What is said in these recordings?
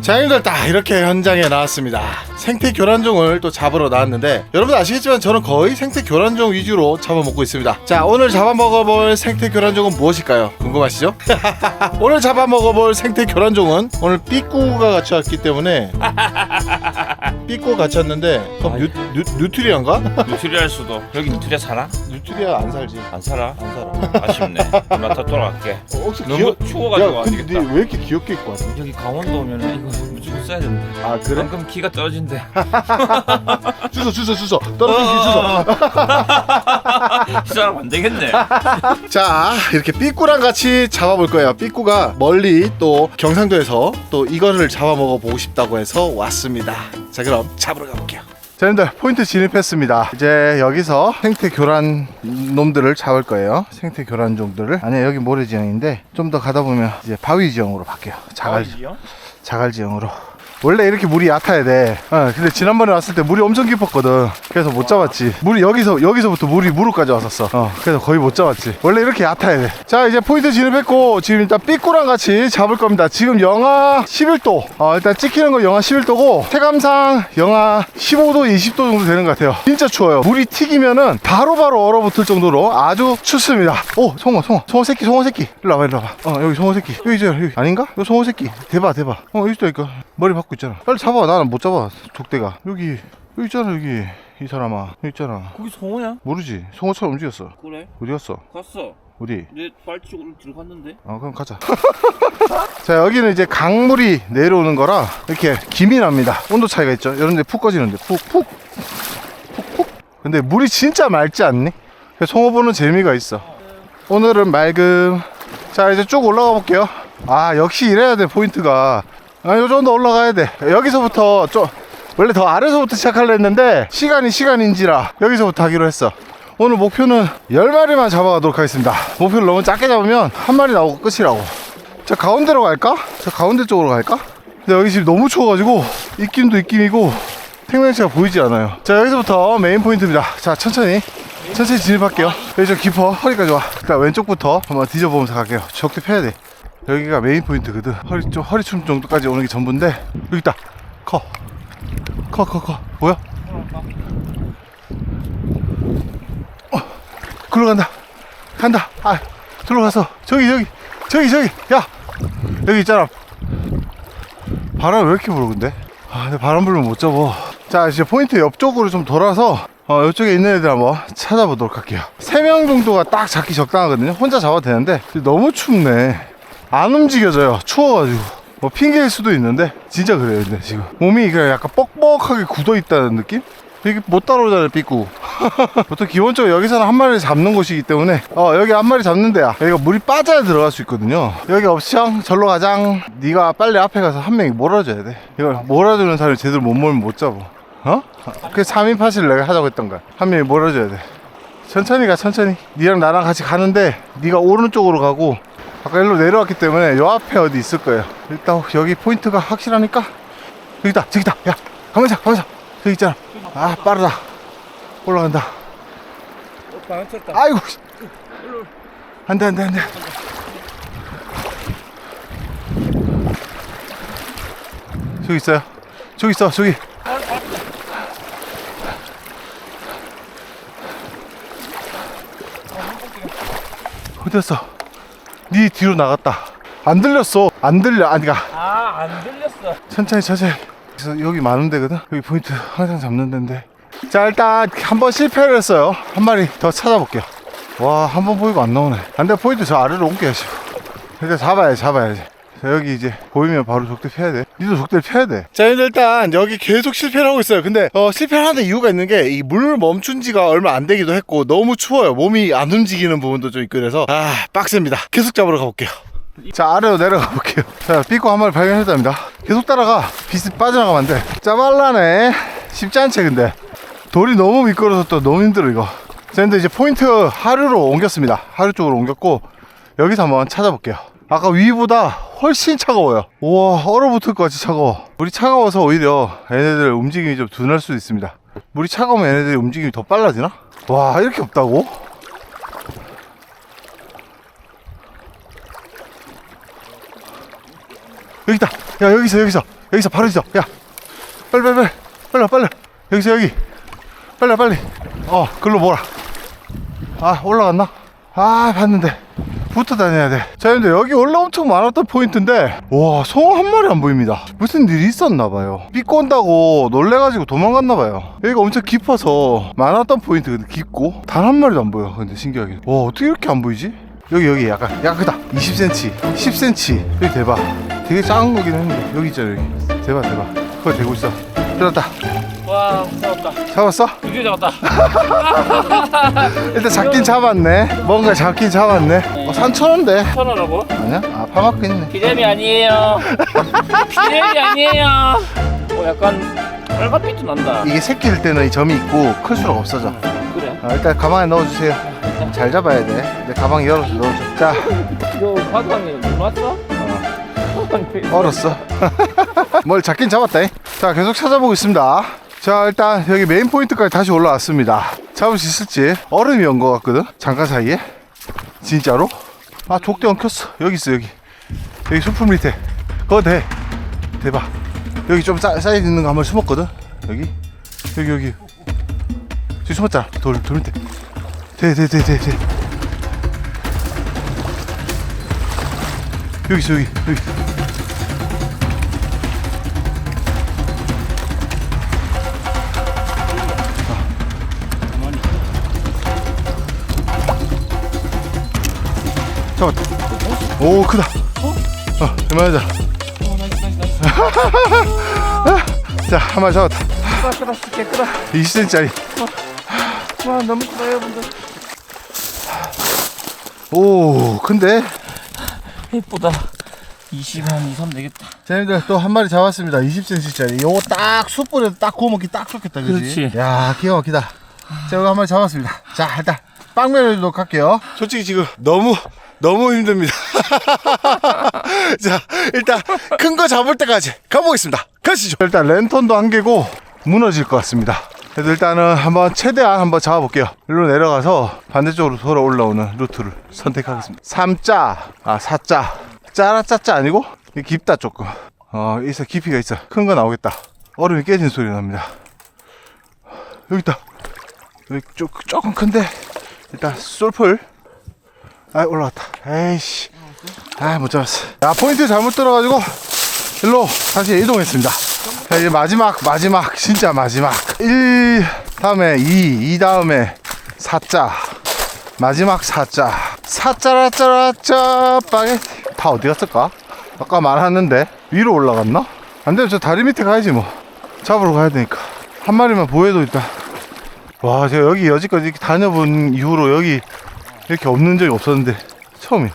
자 형님들 딱 이렇게 현장에 나왔습니다 생태 교란종을 또 잡으러 나왔는데 여러분 아시겠지만 저는 거의 생태 교란종 위주로 잡아먹고 있습니다 자 오늘 잡아먹어볼 생태 교란종은 무엇일까요 궁금하시죠? 오늘 잡아먹어볼 생태 교란종은 오늘 삐꾸가 같이 왔기 때문에 삐꾸 같이 왔는데 그럼 뉴, 뉴, 뉴트리아인가? 뉴트리아 수도 여기 뉴트리아 사나? 뉴트리아 안 살지 안 살아? 안 살아 아쉽네 나다 돌아갈게 어, 혹시 너무 귀여... 추워가지고 야 안 근데 되겠다 왜 이렇게 귀엽게 입고 왔어? 여기 강원도 오면 이거 무조건 써야 되는데. 아 그래? 방금 기가 떨어진대. 주소 주소 주소. 떨어진 기 주소. 이 사람 안 되겠네. 자 이렇게 삐꾸랑 같이 잡아볼 거예요. 삐꾸가 멀리 또 경상도에서 또 이거를 잡아먹어 보고 싶다고 해서 왔습니다. 자 그럼 잡으러 가볼게요. 자 여러분들 포인트 진입했습니다. 이제 여기서 생태 교란 놈들을 잡을 거예요. 생태 교란 종들을. 아니 여기 모래 지형인데 좀 더 가다 보면 이제 바위 지형으로 바뀌어요. 자갈 자갈 지형으로 원래 이렇게 물이 얕아야 돼. 어, 근데 지난번에 왔을 때 물이 엄청 깊었거든. 그래서 못 잡았지. 물이 여기서 여기서부터 물이 무릎까지 왔었어. 어, 그래서 거의 못 잡았지. 원래 이렇게 얕아야 돼. 자, 이제 포인트 진입했고 지금 일단 삐꾸랑 같이 잡을 겁니다. 지금 영하 11도. 어, 일단 찍히는 건 영하 11도고 체감상 영하 15도, 20도 정도 되는 것 같아요. 진짜 추워요. 물이 튀기면은 바로바로 얼어붙을 정도로 아주 춥습니다. 오, 송어, 송어, 송어 새끼, 송어 새끼. 일로 와봐, 일로 와봐. 어, 여기 송어 새끼. 여기 있잖아, 여기. 아닌가? 이거 송어 새끼. 대박, 대박. 어, 여기 있다니까. 머리 박고 있잖아. 빨리 잡아. 나는 못 잡아. 족대가. 여기, 여기 있잖아, 여기. 이 사람아. 여기 있잖아. 거기 송어야? 모르지. 송어처럼 움직였어. 그래 어디 갔어? 갔어 어디? 내 발쪽으로 들어갔는데 어 그럼 가자 자 여기는 이제 강물이 내려오는 거라 이렇게 김이 납니다 온도 차이가 있죠 이런데 푹 꺼지는데 푹푹 푹푹 근데 물이 진짜 맑지 않니? 그래서 송어 보는 재미가 있어 오늘은 맑음 자 이제 쭉 올라가 볼게요 아 역시 이래야 돼 포인트가 아, 요 정도 올라가야 돼. 여기서부터 좀 원래 더 아래서부터 시작하려 했는데 시간이 시간인지라 여기서부터 하기로 했어. 오늘 목표는 10마리만 잡아가도록 하겠습니다. 목표를 너무 작게 잡으면 한 마리 나오고 끝이라고. 자 가운데로 갈까? 자 가운데 쪽으로 갈까? 근데 여기 지금 너무 추워가지고 입김도 입김이고 생명체가 보이지 않아요. 자 여기서부터 메인 포인트입니다. 자 천천히. 천천히 진입할게요. 여기 좀 깊어. 허리까지 와. 일단 왼쪽부터 한번 뒤져보면서 갈게요. 적대 펴야 돼 여기가 메인 포인트거든. 허리 좀 허리 춤 정도까지 오는 게 전부인데 여기 있다. 커. 커 커 커. 뭐야? 글로 간다. 간다. 아 들어가서. 저기 저기 저기 저기. 야 여기 있잖아. 바람 왜 이렇게 불어 근데? 아 근데 바람 불면 못 잡아. 자 이제 포인트 옆쪽으로 좀 돌아서 어 이쪽에 있는 애들 한번 찾아보도록 할게요. 세명 정도가 딱 잡기 적당하거든요. 혼자 잡아도 되는데 너무 춥네 안 움직여져요. 추워가지고. 뭐 핑계일 수도 있는데 진짜 그래요 근데 지금. 몸이 그냥 약간 뻑뻑하게 굳어 있다는 느낌? 이게 못 따라오잖아요 삐꾸. 보통 기본적으로 여기서는 한 마리를 잡는 곳이기 때문에. 어 여기 한 마리 잡는 데 야. 여기가 물이 빠져야 들어갈 수 있거든요. 여기 없이형 절로 가장. 네가 빨리 앞에 가서 한 명이 몰아줘야 돼. 이걸 몰아주는 사람이 제대로 못 몰면 못 잡아. 어? 그 3인 파시를 내가 하자고 했던 거야. 한 명이 몰아줘야 돼. 천천히 가 천천히. 니랑 나랑 같이 가는데 네가 오른쪽으로 가고 아까 일로 내려왔기 때문에 요 앞에 어디 있을 거예요. 일단 여기 포인트가 확실하니까 여기다 저기다. 야 가만히 있어 가만히 있어. 저기 있잖아. 아 빠르다. 올라간다. 쳤다. 아이고 씨. 안돼 안돼 안돼. 저기 있어요. 저기 있어 저기. 어디 갔어 네 뒤로 나갔다. 안 들렸어. 안 들려. 아니가 아 안 들렸어. 천천히 천천히 그래서 여기 많은 데거든? 여기 포인트 항상 잡는 데인데. 자 일단 한 번 실패를 했어요. 한 마리 더 찾아볼게요. 와 한 번 보이고 안 나오네. 안돼 포인트 저 아래로 옮겨야지. 일단 잡아야지 잡아야지. 자 여기 이제 보이면 바로 족대 펴야 돼 니도 족대를 펴야 돼자 일단 여기 계속 실패를 하고 있어요. 근데 어, 실패를 하는 이유가 있는 게 이물 멈춘 지가 얼마 안 되기도 했고 너무 추워요. 몸이 안 움직이는 부분도 좀 있고 그래서 아 빡셉니다. 계속 잡으러 가볼게요. 자 아래로 내려가 볼게요. 자 삐꼬 한 마리 발견했답니다. 계속 따라가. 빛이 빠져나가면 안 돼. 짜발라네. 쉽지 않지 근데. 돌이 너무 미끄러서 또 너무 힘들어 이거. 자 근데 이제 포인트 하류로 옮겼습니다. 하류 쪽으로 옮겼고 여기서 한번 찾아볼게요. 아까 위보다 훨씬 차가워요 우와 얼어붙을 것 같이 차가워 물이 차가워서 오히려 얘네들 움직임이 좀 둔할 수도 있습니다 물이 차가우면 얘네들이 움직임이 더 빨라지나? 와 이렇게 없다고? 여기 있다. 야, 여기 있어, 여기 있어. 여기서 바로 있어 야 빨리 빨리 빨리 빨리 와, 빨리 와. 여기서 여기 빨리 와, 빨리 어 글로 몰아 아 올라갔나? 아 봤는데 붙어 다녀야 돼. 자, 근데 여기 원래 엄청 많았던 포인트인데, 와, 송한 마리 안 보입니다. 무슨 일이 있었나봐요. 삐꼬 온다고 놀래가지고 도망갔나봐요. 여기가 엄청 깊어서 많았던 포인트 근데 깊고, 단 한 마리도 안 보여. 근데 신기하게. 와, 어떻게 이렇게 안 보이지? 여기, 여기 약간, 약간 크다. 20cm, 10cm. 여기 대박. 되게 작은 거긴 했는데, 여기 있잖아, 여기. 대박, 대박. 그거 대고 있어. 들었다. 와, 무서웠다. 잡았어? 드디어 잡았다. 일단 잡긴 잡았네. 뭔가 잡긴 잡았네. 어, 산천인데. 천원하고? 아니야? 아, 파마크 있네. 비대미 아니에요. 비대미 아니에요. 어, 약간 빨간빛도 난다. 이게 새끼일 때는 이 점이 있고 클수록 없어져. 그래. 아, 일단 가방에 넣어주세요. 잘 잡아야 돼. 내 가방 열어서 넣어줘. 자, 이거 화장이 놀랐어? 어. 얼었어. 뭘 잡긴 잡았다. 자, 계속 찾아보고 있습니다. 자, 일단 여기 메인 포인트까지 다시 올라왔습니다. 잡을 수 있을지 얼음이 온 것 같거든. 잠깐 사이에. 진짜로? 아, 족대 엉켰어. 여기 있어, 여기. 여기 수풀 밑에. 그거 돼. 대박. 여기 좀 사, 사이즈 있는 거 한번 숨었거든. 여기. 여기, 여기. 저기 숨었잖아. 돌, 돌 밑에. 돼, 돼, 돼, 돼, 돼. 여기 있어, 여기. 여기. 잡았다. 오, 크다. 어, 이만하자. 자, 한 마리 잡았다. 끄다 끄다 개 끄다 20cm짜리. 와 너무 크다요 분들 오, 근데. 예쁘다 20 한 2, 3 되겠다 쟤네들 또 한 마리 잡았습니다. 20cm짜리. 요거 딱 숯불에 딱 구워 먹기 딱 좋겠다, 그지? 그렇지. 야, 기가 막히다. 자, 이거 한 마리 잡았습니다. 자, 일단 빵면을 할게요. 솔직히 지금 너무 너무 힘듭니다. 자, 일단 큰 거 잡을 때까지 가보겠습니다. 가시죠. 일단 랜턴도 한 개고 무너질 것 같습니다. 그래도 일단은 한번 최대한 한번 잡아볼게요. 일로 내려가서 반대쪽으로 돌아 올라오는 루트를 선택하겠습니다. 3자, 아 4자, 짜라 짜짜 아니고 이게 깊다 조금. 어 있어 깊이가 있어. 큰 거 나오겠다. 얼음이 깨진 소리 납니다. 여기 있다. 여기 조, 조금 큰데 일단 쏠풀. 아 올라왔다. 에이씨. 아못 잡았어. 야 포인트 잘못 들어가지고 일로 다시 이동했습니다. 자, 이제 마지막 마지막 진짜 마지막 1 다음에 2, 2 다음에 4자 마지막 4자 4자라짜라짜 빠게티 다 어디 갔을까? 아까 말했는데 위로 올라갔나? 안되면 저 다리 밑에 가야지 뭐 잡으러 가야 되니까 한 마리만 보여도 있다 와 제가 여기 여지껏 이렇게 다녀본 이후로 여기 이렇게 없는 적이 없었는데 처음이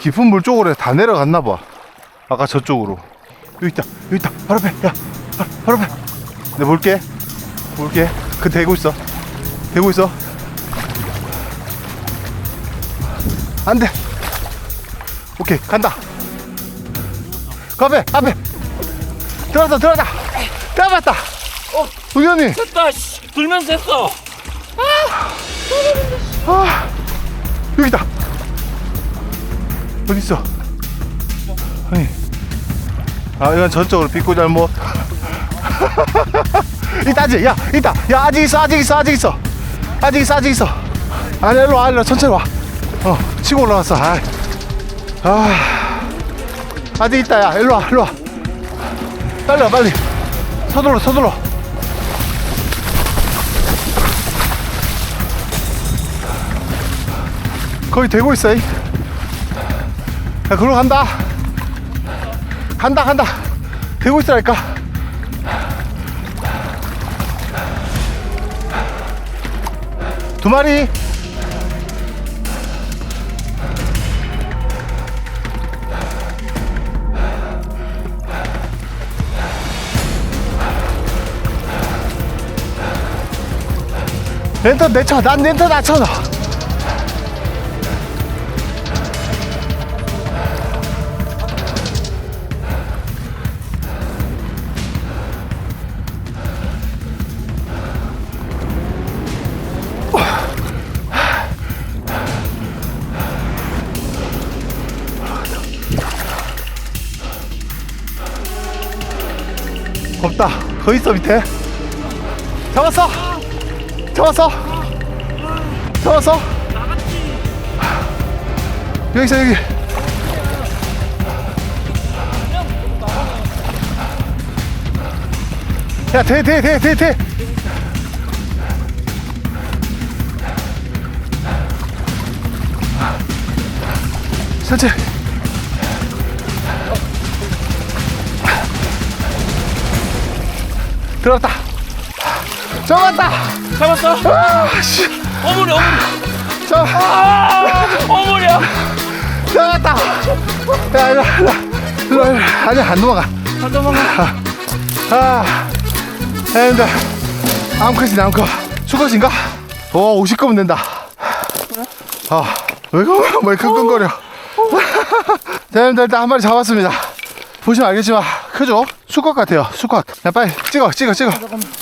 깊은 물 쪽으로 다 내려갔나 봐. 아까 저쪽으로. 여기 있다 여기 있다. 바로 앞에. 야 바- 바로 앞에. 내가 볼게. 볼게. 그 대고 있어. 대고 있어. 안돼. 오케이 간다. 그 앞에 앞에 들어왔다 들어왔다. 잡았다. 어. 우연히 됐다 씨 들면서 했어. 아 여기다. 어디 있어? 아니 아 이건 저쪽으로 빗고 잘못. 있다지 야 있다 야 아직 있어 아직 있어 아직 있어. 아직 있어 아직 있어. 아니 일로 와 일로 와, 천천히 와 어 치고 올라왔어. 아, 아. 아직 있다 야. 일로 와 일로 와. 빨리 와 빨리. 서둘러 서둘러 거의 되고 있어. 이. 야, 그로 간다. 간다, 간다. 되고 있으라니까. 두 마리. 렌터 내쳐, 난 렌터 낮춰. 없다. 거기 있어 밑에. 잡았어. 잡았어. 잡았어. 여기 있어 여기. 야대대대대대 천천히 들어갔다. 잡았다. 잡았어? 아씨. 어머니 어머니. 잡 아 어머니야. 잡았다. 야 일로 와, 일로 와. 일로. 아니 안 넘어가. 안 도망가? 아 힘들 암컷이네 암컷. 수컷인가? 오 50검은 된다. 아왜 왜 끙끙거려. 자 형들 일단 한 마리 잡았습니다. 보시면 알겠지만 크죠? 수컷 같아요. 수컷 야 빨리 찍어 찍어 찍어.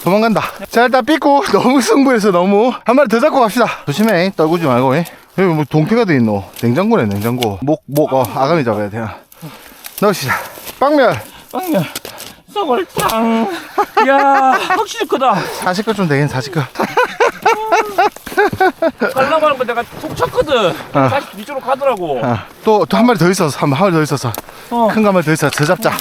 도망간다. 자 일단 삐꾸. 너무 승부해서 너무. 한 마리 더 잡고 갑시다. 조심해. 떨구지 말고. 잉. 여기 뭐 동태가 돼 있노. 냉장고네 냉장고. 목목 어, 아가미 잡아야 돼. 넣으시자 빵면 빵이야 썩을탕 이야 확실히 크다. 40컷 좀 되긴 40컷 가려고 하는 거 내가 속 쳤거든. 어. 다시 뒤쪽으로 가더라고. 또또 한 마리 더 있었어 한, 마리 더 있었어 어. 큰 거 한 마리 더 있어 더 잡자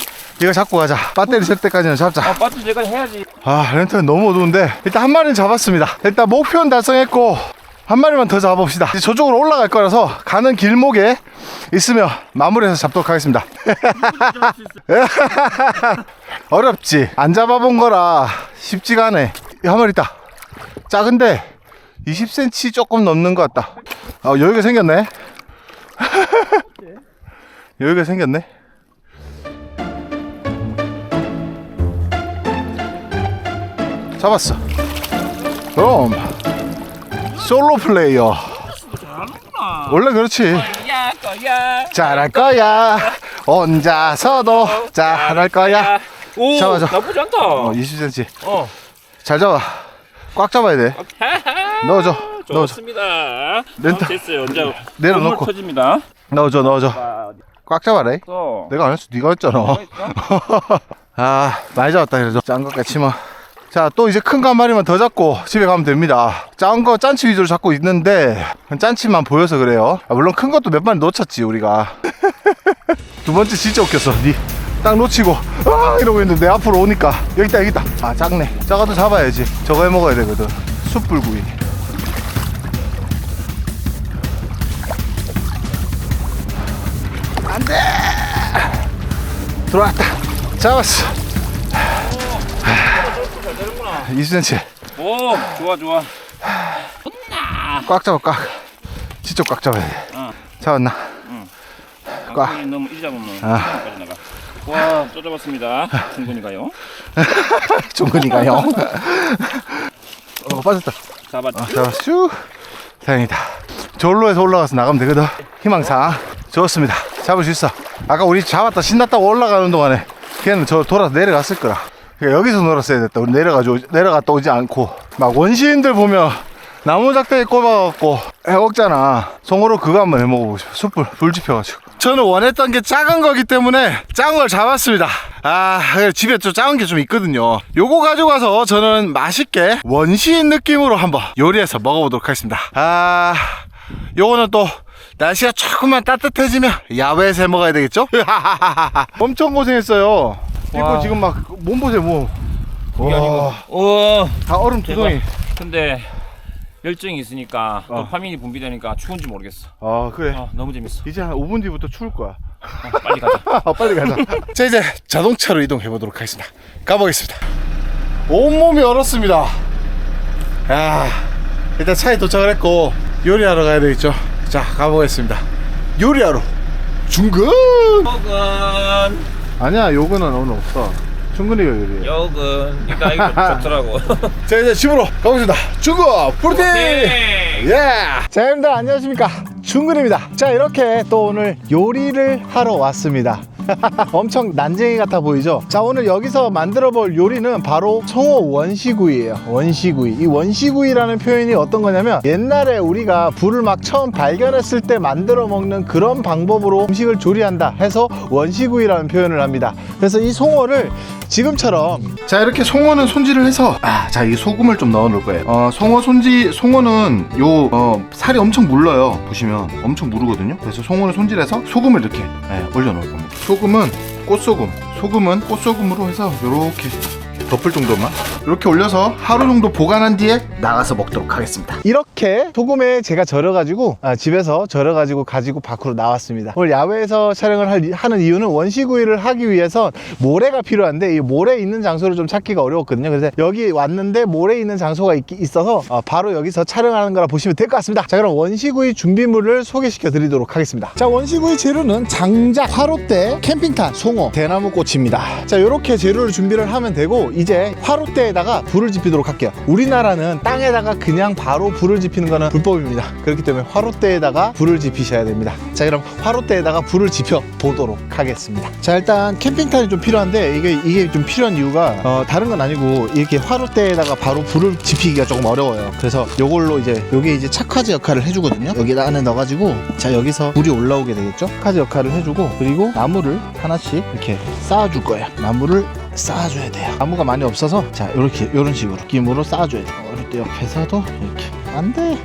이거 잡고 가자. 배터리 셀 때까지는 잡자. 아 빠트 내가 해야지. 아 렌트는 너무 어두운데 일단 한 마리는 잡았습니다. 일단 목표는 달성했고 한 마리만 더 잡아봅시다. 이제 저쪽으로 올라갈 거라서 가는 길목에 있으면 마무리해서 잡도록 하겠습니다. 어렵지. 안 잡아본 거라 쉽지가 않네 이한 마리 있다. 작은데 20cm 조금 넘는 것 같다. 아 여유가 생겼네. 여유가 생겼네 잡았어. 그럼 솔로 플레이어. 원래 그렇지. 야 거야 잘할 거야. 혼자서도 잘할 거야. 오 잡아, 잡아. 나쁘지 않다 어, 20cm. 어. 잘 잡아. 꽉 잡아야 돼. 넣어줘. 넣어줘. 좋습니다. 됐어요. 이제 내려놓고. 건물 터집니다. 넣어줘, 넣어줘. 자, 꽉 잡아라. 또. 내가 안 했어. 네가 했잖아. 아, 많이 잡았다. 그래도 짠것 같지만. 자, 또 이제 큰 거 한 마리만 더 잡고 집에 가면 됩니다. 작은 거 짠치 위주로 잡고 있는데 짠치만 보여서 그래요. 아, 물론 큰 것도 몇 마리 놓쳤지 우리가. 두 번째 진짜 웃겼어. 니딱 놓치고 아 이러고 있는데 내 앞으로 오니까 여기 있다 여기 있다. 아 작네. 작아도 잡아야지. 저거 해 먹어야 되거든. 숯불구이. 안돼. 들어왔다. 잡았어. 20cm. 오, 좋아, 좋아. 꽉 잡아 꽉. 진짜 꽉 잡아야 돼. 어. 잡았나? 꽉. 너무 일 잡으면 아. 까지 나가. 와, 또 잡았습니다. 충분히가요. 종근이가 형. 어 빠졌다. 잡았죠. 아, 잡았어. 슈. 다행이다. 절로 해서 올라가서 나가면 되거든. 희망상. 좋습니다. 잡을 수 있어. 아까 우리 잡았다 신났다고 올라가는 동안에 걔는 저 돌아서 내려갔을 거라. 그러니까 여기서 놀았어야 됐다. 우리 내려가지고 내려갔다 오지 않고 막 원시인들 보면 나무 작대에 꼽아갖고 해 먹잖아. 송어로 그거 한번 해 먹어보고 싶어. 숯불 불 지펴가지고. 저는 원했던 게 작은 거기 때문에 작은 걸 잡았습니다. 아 집에 좀 작은 게 좀 있거든요. 요거 가지고 가서 저는 맛있게 원시인 느낌으로 한번 요리해서 먹어보도록 하겠습니다. 아 요거는 또 날씨가 조금만 따뜻해지면 야외에서 해 먹어야 되겠죠? 엄청 고생했어요. 이거 와. 지금 막 몸 보세요 몸. 이게 아니고. 와, 오, 다 얼음 두덩이. 근데 열정이 있으니까 또 어. 파민이 분비되니까 추운지 모르겠어. 아 그래. 어, 너무 재밌어. 이제 한 5분 뒤부터 추울 거야. 어, 빨리 가자. 아, 빨리 가자. 자, 이제 자동차로 이동해 보도록 하겠습니다. 가보겠습니다. 온몸이 얼었습니다. 야, 일단 차에 도착을 했고 요리하러 가야 되겠죠. 자, 가보겠습니다. 요리하러 중근. 요근, 아니야, 요거는 오늘 없어. 중근이가 요리해. 요근. 이거 이거 좋더라고. 자, 이제 집으로 가보겠습니다. 중근 프로틴. 네. 예! 자, 여러분들 안녕하십니까. 중근입니다. 자, 이렇게 또 오늘 요리를 하러 왔습니다. 엄청 난쟁이 같아 보이죠? 자, 오늘 여기서 만들어 볼 요리는 바로 청어 원시구이예요. 원시구이. 이 원시구이라는 표현이 어떤 거냐면 옛날에 우리가 불을 막 처음 발견했을 때 만들어 먹는 그런 방법으로 음식을 조리한다 해서 원시구이라는 표현을 합니다. 그래서 이 송어를 지금처럼. 자 이렇게 송어는 손질을 해서 아 자 이 소금을 좀 넣어 놓을 거예요. 어 송어 손질 송어는 요 어, 살이 엄청 물러요. 보시면 엄청 무르거든요. 그래서 송어를 손질해서 소금을 이렇게 예, 올려 놓을 겁니다. 소금은 꽃소금. 소금은 꽃소금으로 해서 요렇게 덮을 정도만 이렇게 올려서 하루 정도 보관한 뒤에 나가서 먹도록 하겠습니다. 이렇게 소금에 제가 절여가지고 아, 집에서 절여가지고 가지고 밖으로 나왔습니다. 오늘 야외에서 촬영을 할- 하는 이유는 원시구이를 하기 위해서 모래가 필요한데 이 모래 있는 장소를 좀 찾기가 어려웠거든요. 그래서 여기 왔는데 모래 있는 장소가 있, 있어서 아, 바로 여기서 촬영하는 거라 보시면 될 것 같습니다. 자 그럼 원시구이 준비물을 소개시켜 드리도록 하겠습니다. 자 원시구이 재료는 장작, 화롯대, 캠핑카, 송어, 대나무 꽃입니다. 자 이렇게 재료를 준비를 하면 되고 이제 화롯대에다가 불을 지피도록 할게요. 우리나라는 땅에다가 그냥 바로 불을 지피는 거는 불법입니다. 그렇기 때문에 화롯대에다가 불을 지피셔야 됩니다. 자 그럼 화롯대에다가 불을 지펴 보도록 하겠습니다. 자 일단 캠핑탄이 좀 필요한데 이게 이게 좀 필요한 이유가 어, 다른 건 아니고 이렇게 화롯대에다가 바로 불을 지피기가 조금 어려워요. 그래서 요걸로 이제 요게 이제 착화제 역할을 해주거든요. 여기다 안에 넣어가지고 자 여기서 불이 올라오게 되겠죠. 착화제 역할을 해주고 그리고 나무를 하나씩 이렇게 쌓아줄 거예요. 나무를 쌓아줘야 돼요. 나무가 많이 없어서 자 이렇게 이런 식으로 느낌으로 쌓아줘야 돼요. 어, 이렇게 옆에서도 이렇게 안돼.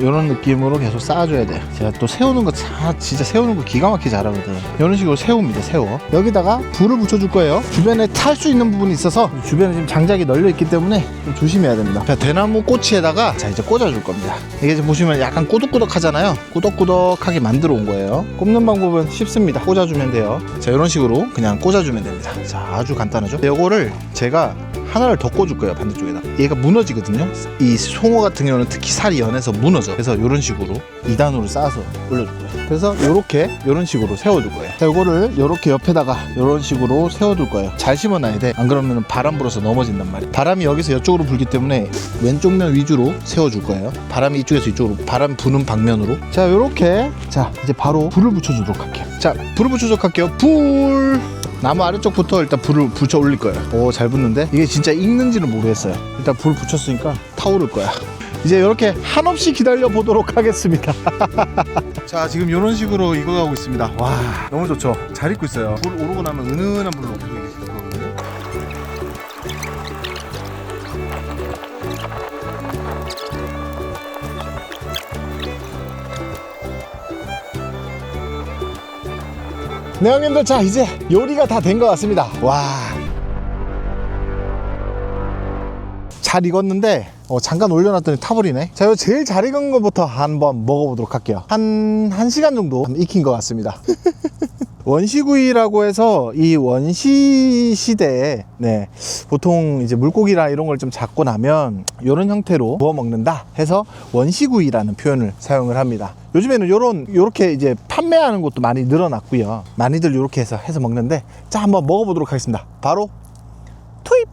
이런 느낌으로 계속 쌓아줘야 돼요. 제가 또 세우는 거 자, 진짜 세우는 거 기가 막히게 잘하거든. 이런 식으로 세웁니다. 세워. 여기다가 불을 붙여줄 거예요. 주변에 탈 수 있는 부분이 있어서 주변에 지금 장작이 널려 있기 때문에 좀 조심해야 됩니다. 자, 대나무 꼬치에다가 자 이제 꽂아줄 겁니다. 이게 지금 보시면 약간 꼬독꼬독하잖아요. 꼬독꼬독하게 만들어 온 거예요. 꼽는 방법은 쉽습니다. 꽂아주면 돼요. 자 이런 식으로 그냥 꽂아주면 됩니다. 자 아주 간단하죠. 이거를 제가 하나를 더 꽂을 거예요 반대쪽에다. 얘가 무너지거든요. 이 송어 같은 경우는 특히 살이 연해서 무너져. 그래서 이런 식으로 2단으로 쌓아서 올려줄 거예요. 그래서 이렇게 이런 식으로 세워줄 거예요. 자 이거를 이렇게 옆에다가 이런 식으로 세워둘 거예요. 잘 심어놔야 돼 안 그러면 바람 불어서 넘어진단 말이에요. 바람이 여기서 이쪽으로 불기 때문에 왼쪽 면 위주로 세워줄 거예요. 바람이 이쪽에서 이쪽으로 바람 부는 방면으로. 자 이렇게. 자 이제 바로 불을 붙여주도록 할게요. 자 불을 붙여주도록 할게요. 불 나무 아래쪽부터 일단 불을 붙여 올릴 거예요. 오, 잘 붙는데? 이게 진짜 익는지는 모르겠어요. 일단 불 붙였으니까 타오를 거야. 이제 이렇게 한없이 기다려 보도록 하겠습니다. 자, 지금 이런 식으로 익어가고 있습니다. 와, 너무 좋죠? 잘 익고 있어요. 불 오르고 나면 은은한 불로 네 형님들 자 이제 요리가 다 된 것 같습니다. 와. 잘 익었는데 어, 잠깐 올려놨더니 타버리네. 자 이거 제일 잘 익은 것부터 한번 먹어보도록 할게요. 한 1시간 정도 익힌 것 같습니다 원시구이라고 해서 이 원시 시대에 네 보통 이제 물고기나 이런 걸 좀 잡고 나면 이런 형태로 구워 먹는다 해서 원시구이라는 표현을 사용을 합니다. 요즘에는 요런 요렇게 이제 판매하는 곳도 많이 늘어났고요. 많이들 요렇게 해서 해서 먹는데 자 한번 먹어보도록 하겠습니다. 바로 투입.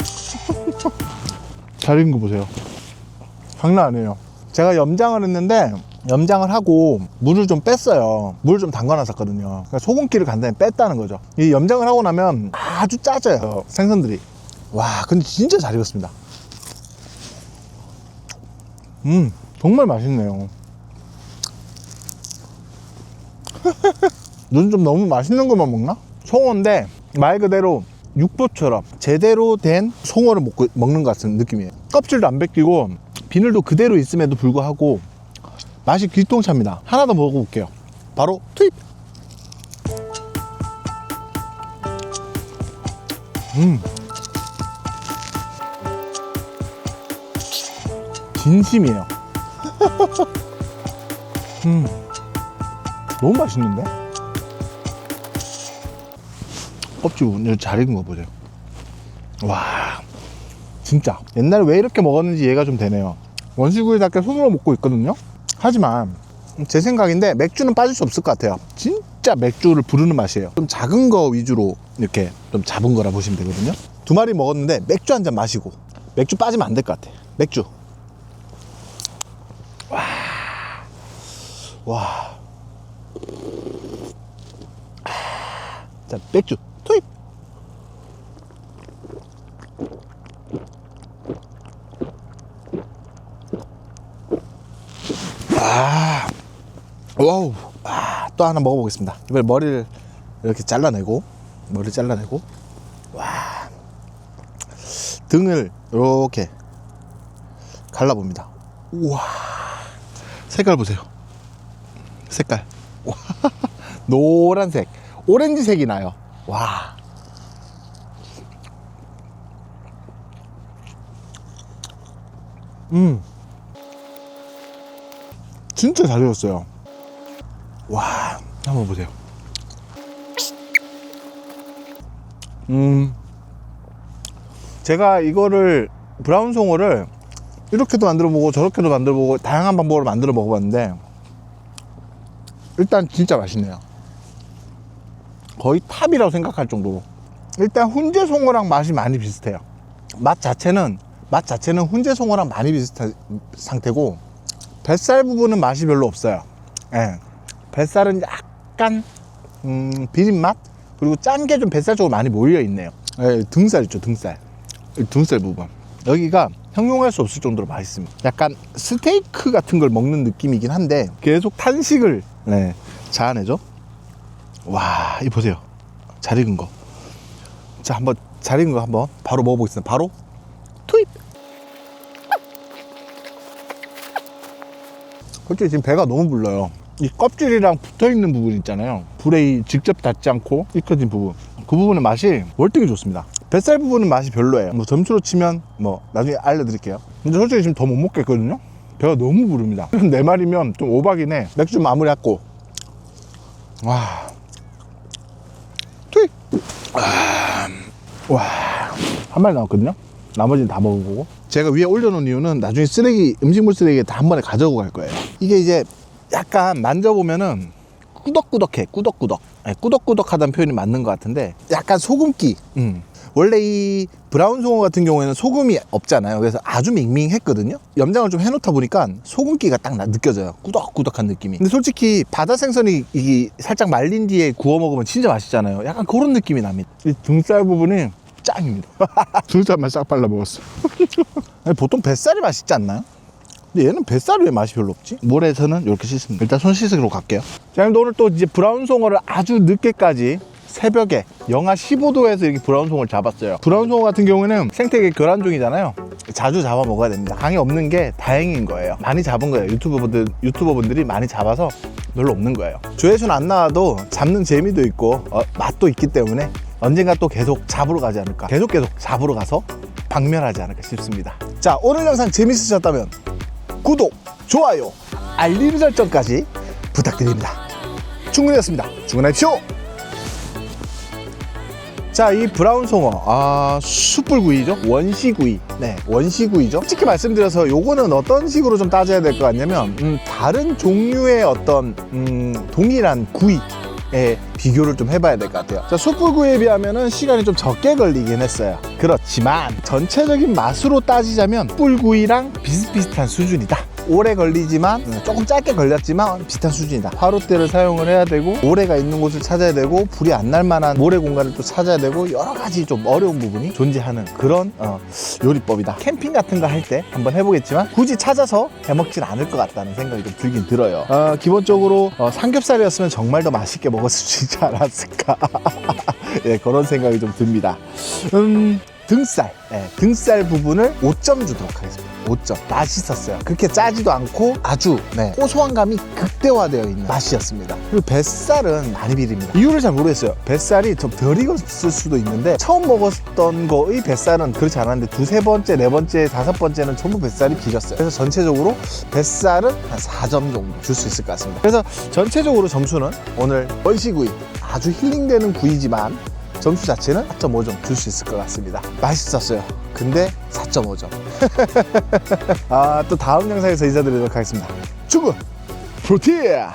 잘 익은 거 보세요. 장난 아니에요. 제가 염장을 했는데 염장을 하고 물을 좀 뺐어요. 물을 좀 담가놨었거든요. 그러니까 소금기를 간단히 뺐다는 거죠. 이 염장을 하고 나면 아주 짜져요. 생선들이. 와, 근데 진짜 잘 익었습니다. 음, 정말 맛있네요. 요즘 좀 너무 맛있는 것만 먹나? 송어인데 말 그대로 육포처럼 제대로 된 송어를 먹고, 먹는 것 같은 느낌이에요. 껍질도 안 벗기고 비늘도 그대로 있음에도 불구하고 맛이 길동차입니다. 하나 더 먹어볼게요. 바로 투입. 음. 진심이에요. 음. 너무 맛있는데? 껍질 잘 익은 거 보세요. 와, 진짜. 옛날에 왜 이렇게 먹었는지 이해가 좀 되네요. 원시구이답게 손으로 먹고 있거든요. 하지만 제 생각인데 맥주는 빠질 수 없을 것 같아요. 진짜 맥주를 부르는 맛이에요. 좀 작은 거 위주로 이렇게 좀 잡은 거라 보시면 되거든요. 두 마리 먹었는데 맥주 한 잔 마시고 맥주 빠지면 안 될 것 같아. 맥주. 와, 와. 자, 맥주 투입. 아, 와우. 아, 또 하나 먹어보겠습니다. 이번에 머리를 이렇게 잘라내고, 머리 잘라내고, 와. 등을 이렇게 갈라봅니다. 우와. 색깔 보세요. 색깔. 와. 노란색. 오렌지색이 나요. 와. 음. 진짜 잘 익었어요. 와, 한번 보세요. 음. 제가 이거를 브라운 송어를 이렇게도 만들어 보고 저렇게도 만들어 보고 다양한 방법으로 만들어 먹어봤는데 일단 진짜 맛있네요. 거의 탑이라고 생각할 정도로 일단 훈제 송어랑 맛이 많이 비슷해요. 맛 자체는 맛 자체는 훈제 송어랑 많이 비슷한 상태고 뱃살 부분은 맛이 별로 없어요. 예. 뱃살은 약간 음, 비린 맛 그리고 짠 게 좀 뱃살 쪽으로 많이 몰려 있네요. 예, 등살 있죠, 등살. 이 등살 부분. 여기가 형용할 수 없을 정도로 맛있습니다. 약간 스테이크 같은 걸 먹는 느낌이긴 한데 계속 탄식을 네, 자아내죠. 와, 이 보세요. 잘 익은 거. 자, 한번 잘 익은 거 한번 바로 먹어보겠습니다. 바로 투입. 솔직히 지금 배가 너무 불러요. 이 껍질이랑 붙어 있는 부분 있잖아요. 불에 이 직접 닿지 않고 익혀진 부분. 그 부분의 맛이 월등히 좋습니다. 뱃살 부분은 맛이 별로예요. 뭐 점수로 치면 뭐 나중에 알려드릴게요. 근데 솔직히 지금 더 못 먹겠거든요. 배가 너무 부릅니다. 네 마리면 좀 오박이네. 맥주 좀 마무리했고. 와. 투입. 아. 와. 한 마리 나왔거든요. 나머지는 다 먹은 거고. 제가 위에 올려놓은 이유는 나중에 쓰레기, 음식물 쓰레기 다 한 번에 가져오고 갈 거예요. 이게 이제 약간 만져보면은 꾸덕꾸덕해, 꾸덕꾸덕. 네, 꾸덕꾸덕하다는 표현이 맞는 것 같은데 약간 소금기. 음. 원래 이 브라운 송어 같은 경우에는 소금이 없잖아요. 그래서 아주 밍밍했거든요. 염장을 좀 해놓다 보니까 소금기가 딱 나- 느껴져요. 꾸덕꾸덕한 느낌이. 근데 솔직히 바다 생선이 이 살짝 말린 뒤에 구워 먹으면 진짜 맛있잖아요. 약간 그런 느낌이 납니다. 이 등살 부분이 짱입니다. 등살만 싹 발라 먹었어. 보통 뱃살이 맛있지 않나요? 근데 얘는 뱃살이 왜 맛이 별로 없지? 물에서는 이렇게 씻습니다. 일단 손 씻으러 갈게요. 자, 그럼 오늘 또 이제 브라운 송어를 아주 늦게까지 새벽에 영하 15도에서 이렇게 브라운 송어를 잡았어요. 브라운 송어 같은 경우에는 생태계 교란 종이잖아요. 자주 잡아 먹어야 됩니다. 강이 없는 게 다행인 거예요. 많이 잡은 거예요. 유튜버분들, 유튜버분들이 많이 잡아서 별로 없는 거예요. 조회수는 안 나와도 잡는 재미도 있고 어, 맛도 있기 때문에 언젠가 또 계속 잡으러 가지 않을까. 계속 계속 잡으러 가서 박멸하지 않을까 싶습니다. 자, 오늘 영상 재밌으셨다면 구독, 좋아요, 알림 설정까지 부탁드립니다. 충분이었습니다. 주문하십시오. 자, 이 브라운 송어, 아, 숯불구이죠? 원시구이. 네, 원시구이죠. 솔직히 말씀드려서 요거는 어떤 식으로 좀 따져야 될 것 같냐면, 음, 다른 종류의 어떤, 음, 동일한 구이. 에 비교를 좀 해봐야 될 것 같아요. 자, 숯불구이에 비하면은 시간이 좀 적게 걸리긴 했어요. 그렇지만 전체적인 맛으로 따지자면 숯불구이랑 비슷비슷한 수준이다. 오래 걸리지만 음, 조금 짧게 걸렸지만 비슷한 수준이다. 화롯대를 사용을 해야 되고 모래가 있는 곳을 찾아야 되고 불이 안 날 만한 모래 공간을 또 찾아야 되고 여러 가지 좀 어려운 부분이 존재하는 그런 어, 요리법이다. 캠핑 같은 거 할 때 한번 해보겠지만 굳이 찾아서 해먹진 않을 것 같다는 생각이 좀 들긴 들어요. 어, 기본적으로 어, 삼겹살이었으면 정말 더 맛있게 먹었을 수 있지 않았을까. 예, 그런 생각이 좀 듭니다. 음, 등살, 예, 등살 부분을 5점 주도록 하겠습니다. 5점. 맛있었어요. 그렇게 짜지도 않고 아주 네, 고소한 감이 극대화되어 있는 맛이었습니다. 그리고 뱃살은 많이 비립니다. 이유를 잘 모르겠어요. 뱃살이 좀 덜 익었을 수도 있는데 처음 먹었던 거의 뱃살은 그렇지 않았는데 두세 번째, 네 번째, 다섯 번째는 전부 뱃살이 비렸어요. 그래서 전체적으로 뱃살은 한 4점 정도 줄 수 있을 것 같습니다. 그래서 전체적으로 점수는 오늘 원시구이 아주 힐링되는 구이지만 점수 자체는 4.5점 줄 수 있을 것 같습니다. 맛있었어요. 근데 4.5점. 아, 또 다음 영상에서 인사드리도록 하겠습니다. 축구! 프로티아!